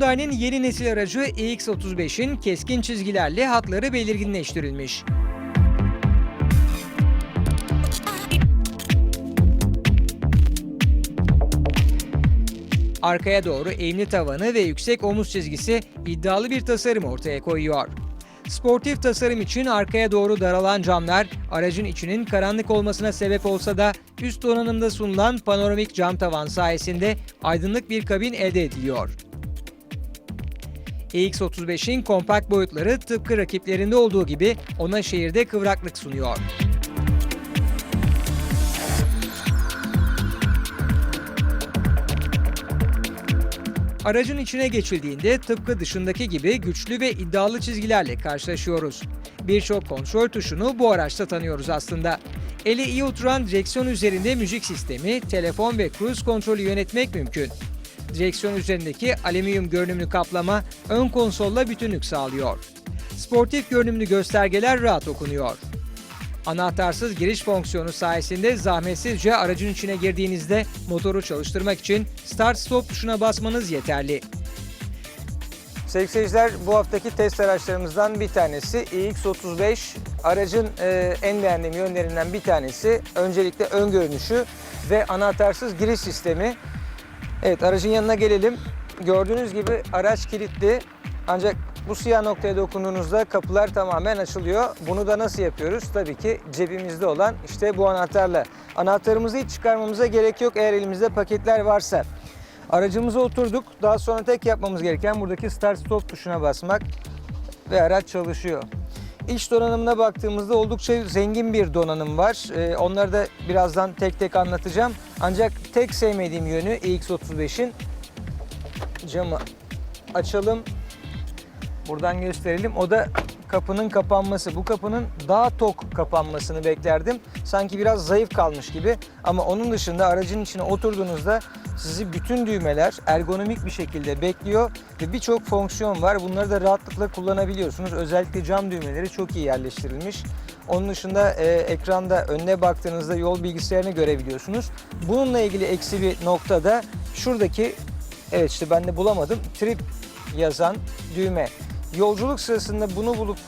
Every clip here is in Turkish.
Hyundai'nin yeni nesil aracı iX35'in keskin çizgilerle hatları belirginleştirilmiş. Arkaya doğru eğimli tavanı ve yüksek omuz çizgisi iddialı bir tasarım ortaya koyuyor. Sportif tasarım için arkaya doğru daralan camlar aracın içinin karanlık olmasına sebep olsa da üst donanımda sunulan panoramik cam tavan sayesinde aydınlık bir kabin elde ediliyor. iX35'in kompakt boyutları tıpkı rakiplerinde olduğu gibi ona şehirde kıvraklık sunuyor. Aracın içine geçildiğinde tıpkı dışındaki gibi güçlü ve iddialı çizgilerle karşılaşıyoruz. Birçok kontrol tuşunu bu araçta tanıyoruz aslında. Ele iyi oturan direksiyon üzerinde müzik sistemi, telefon ve cruise kontrolü yönetmek mümkün. Direksiyon üzerindeki alüminyum görünümlü kaplama ön konsolla bütünlük sağlıyor. Sportif görünümlü göstergeler rahat okunuyor. Anahtarsız giriş fonksiyonu sayesinde zahmetsizce aracın içine girdiğinizde motoru çalıştırmak için Start Stop tuşuna basmanız yeterli. Sevgili seyirciler bu haftaki test araçlarımızdan bir tanesi iX35. Aracın e, en beğendiğim yönlerinden bir tanesi öncelikle ön görünüşü ve anahtarsız giriş sistemi. Evet aracın yanına gelelim. Gördüğünüz gibi araç kilitli ancak bu siyah noktaya dokunduğunuzda kapılar tamamen açılıyor. Bunu da nasıl yapıyoruz? Tabii ki cebimizde olan işte bu anahtarla. Anahtarımızı hiç çıkarmamıza gerek yok eğer elimizde paketler varsa. Aracımıza oturduk. Daha sonra tek yapmamız gereken buradaki start stop tuşuna basmak ve araç çalışıyor. İç donanımına baktığımızda oldukça zengin bir donanım var. Ee, onları da birazdan tek tek anlatacağım. Ancak tek sevmediğim yönü iX35'in camı açalım. Buradan gösterelim. O da kapının kapanması. Bu kapının daha tok kapanmasını beklerdim. Sanki biraz zayıf kalmış gibi. Ama onun dışında aracın içine oturduğunuzda sizi bütün düğmeler ergonomik bir şekilde bekliyor ve birçok fonksiyon var. Bunları da rahatlıkla kullanabiliyorsunuz. Özellikle cam düğmeleri çok iyi yerleştirilmiş. Onun dışında e, ekranda önüne baktığınızda yol bilgisayarını görebiliyorsunuz. Bununla ilgili eksi bir nokta da şuradaki evet işte ben de bulamadım. Trip yazan düğme. Yolculuk sırasında bunu bulup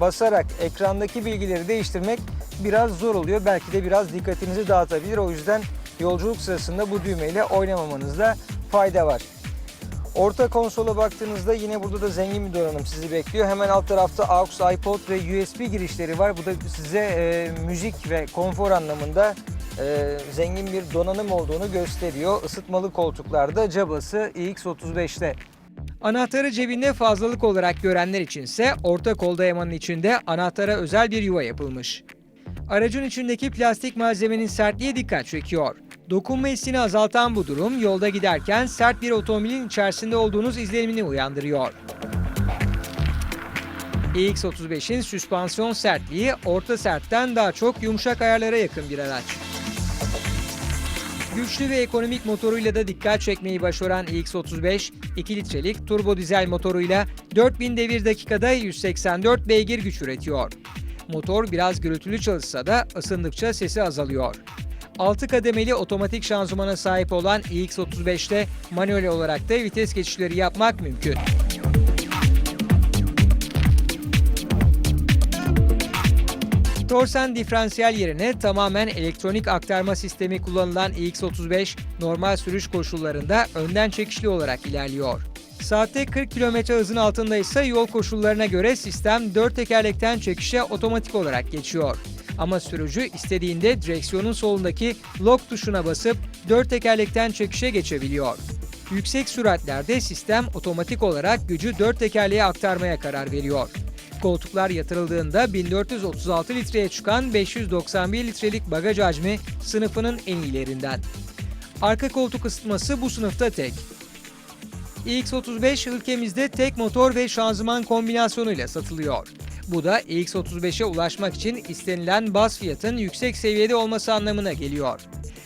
basarak ekrandaki bilgileri değiştirmek biraz zor oluyor. Belki de biraz dikkatinizi dağıtabilir. O yüzden yolculuk sırasında bu düğmeyle oynamamanızda fayda var. Orta konsola baktığınızda yine burada da zengin bir donanım sizi bekliyor. Hemen alt tarafta AUX, iPod ve USB girişleri var. Bu da size e, müzik ve konfor anlamında e, zengin bir donanım olduğunu gösteriyor. Isıtmalı koltuklarda cabası iX35'te. Anahtarı cebinde fazlalık olarak görenler içinse orta kol dayamanın içinde anahtara özel bir yuva yapılmış. Aracın içindeki plastik malzemenin sertliği dikkat çekiyor. Dokunma hissini azaltan bu durum yolda giderken sert bir otomobilin içerisinde olduğunuz izlenimini uyandırıyor. iX35'in süspansiyon sertliği orta sertten daha çok yumuşak ayarlara yakın bir araç. Güçlü ve ekonomik motoruyla da dikkat çekmeyi başaran iX35, 2 litrelik turbo dizel motoruyla 4000 devir dakikada 184 beygir güç üretiyor. Motor biraz gürültülü çalışsa da ısındıkça sesi azalıyor. 6 kademeli otomatik şanzımana sahip olan iX35'te manuel olarak da vites geçişleri yapmak mümkün. Torsen diferansiyel yerine tamamen elektronik aktarma sistemi kullanılan iX35 normal sürüş koşullarında önden çekişli olarak ilerliyor. Saatte 40 km hızın altında ise yol koşullarına göre sistem 4 tekerlekten çekişe otomatik olarak geçiyor. Ama sürücü istediğinde direksiyonun solundaki lock tuşuna basıp 4 tekerlekten çekişe geçebiliyor. Yüksek süratlerde sistem otomatik olarak gücü 4 tekerleğe aktarmaya karar veriyor. Koltuklar yatırıldığında 1436 litreye çıkan 591 litrelik bagaj hacmi sınıfının en iyilerinden. Arka koltuk ısıtması bu sınıfta tek. iX35 ülkemizde tek motor ve şanzıman kombinasyonuyla satılıyor. Bu da iX35'e ulaşmak için istenilen baz fiyatın yüksek seviyede olması anlamına geliyor.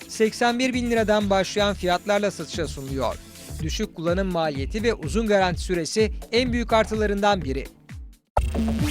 81 bin liradan başlayan fiyatlarla satışa sunuluyor. Düşük kullanım maliyeti ve uzun garanti süresi en büyük artılarından biri. thank you